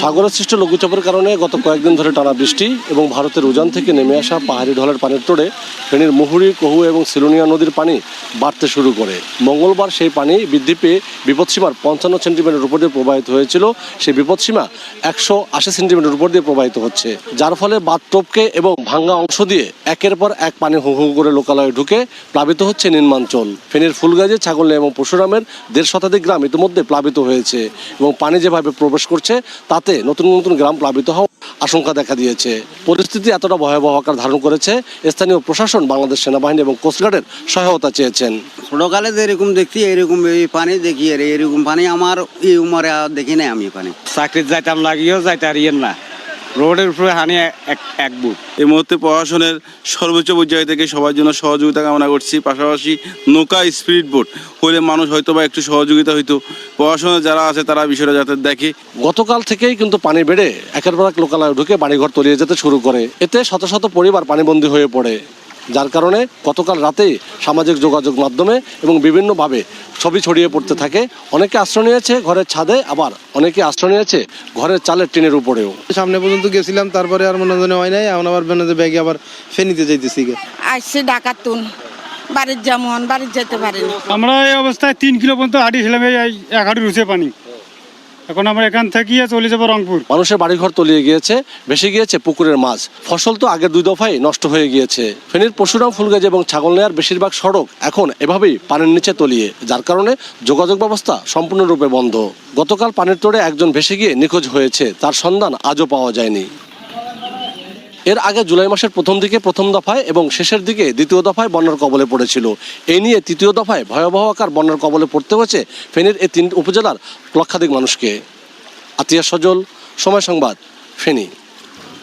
সাগরের সৃষ্ট লঘুচাপের কারণে গত কয়েকদিন ধরে টানা বৃষ্টি এবং ভারতের উজান থেকে নেমে আসা পাহাড়ি ঢলের পানির তোড়ে ফেনীর মুহুরি কহু এবং সিলোনিয়া নদীর পানি বাড়তে শুরু করে। মঙ্গলবার সেই পানি বৃদ্ধি পেয়ে বিপদসীমার পঞ্চান্ন সেন্টিমিটার উপর দিয়ে প্রবাহিত হয়েছিল। সেই বিপদসীমা একশো আশি সেন্টিমিটার উপর দিয়ে প্রবাহিত হচ্ছে। যার ফলে বাঁধ টপকে এবং ভাঙ্গা অংশ দিয়ে একের পর এক পানি হু হু করে লোকালয়ে ঢুকে প্লাবিত হচ্ছে নির্মাঞ্চল ফেনীর ফুলগাজী ছাগলে এবং পশুরামের দেড় শতাধিক গ্রাম ইতিমধ্যে প্লাবিত হয়েছে এবং পানি যেভাবে প্রবেশ করছে তাতে নতুন নতুন গ্রাম প্লাবিত হওয়া আশঙ্কা দেখা দিয়েছে। পরিস্থিতি এতটা ভয়াবহ আকার ধারণ করেছে স্থানীয় প্রশাসন বাংলাদেশ সেনাবাহিনী এবং কোস্টগার্ডের সহায়তা চেয়েছেন। ছোটকালে যেরকম দেখছি এরকম এই পানি দেখি আর এরকম পানি আমার এই উমরে দেখি নাই আমি পানি। চাকরির যাইতাম লাগিয়েও যাইতে আর না। রোডের উপরে হানি এক এক বুট। এই মুহূর্তে প্রশাসনের সর্বোচ্চ পর্যায় থেকে সবার জন্য সহযোগিতা কামনা করছি পাশাপাশি নৌকা স্পিড বোট হলে মানুষ হয়তো বা একটু সহযোগিতা হইতো। প্রশাসনে যারা আছে তারা বিষয়টা যাতে দেখে। গতকাল থেকেই কিন্তু পানি বেড়ে একের পর এক লোকালয়ে ঢুকে বাড়িঘর তলিয়ে যেতে শুরু করে। এতে শত শত পরিবার পানিবন্দী হয়ে পড়ে। যার কারণে গতকাল রাতেই সামাজিক যোগাযোগ মাধ্যমে এবং বিভিন্নভাবে ছবি ছড়িয়ে পড়তে থাকে। অনেকে আশ্রয় নিয়েছে ঘরের ছাদে আবার অনেকে আশ্রয় নিয়েছে ঘরের চালের টিনের উপরেও। সামনে পর্যন্ত গেছিলাম তারপরে আর মনে হয় হয় নাই এখন আবার বেনাতে ব্যাগে আবার ফেনিতে যাইতেছি গে। আসছে ডাকাতুন বাড়ির যেমন বাড়ির যেতে পারিনি। আমরা এই অবস্থায় তিন কিলো পর্যন্ত হাঁটিয়েছিলাম এই এই এক হাঁটু রুচে পানি। এখন আমরা এখান থেকে চলে যাব রংপুর। মানুষের বাড়ি ঘর তলিয়ে গিয়েছে বেশি গিয়েছে পুকুরের মাছ। ফসল তো আগের দুই দফায় নষ্ট হয়ে গিয়েছে। ফেনীর পশুরাম, ফুলগাজ এবং ছাগল নেয়ার বেশিরভাগ সড়ক এখন এভাবেই পানির নিচে তলিয়ে, যার কারণে যোগাযোগ ব্যবস্থা সম্পূর্ণরূপে বন্ধ। গতকাল পানির তোড়ে একজন ভেসে গিয়ে নিখোঁজ হয়েছে, তার সন্ধান আজও পাওয়া যায়নি। এর আগে জুলাই মাসের প্রথম দিকে প্রথম দফায় এবং শেষের দিকে দ্বিতীয় দফায় বন্যার কবলে পড়েছিল। এ নিয়ে তৃতীয় দফায় ভয়াবহ আকার বন্যার কবলে পড়তে হয়েছে ফেনীর এই তিন উপজেলার লক্ষাধিক মানুষকে। আতিয়া সজল সময় সংবাদ, ফেনী।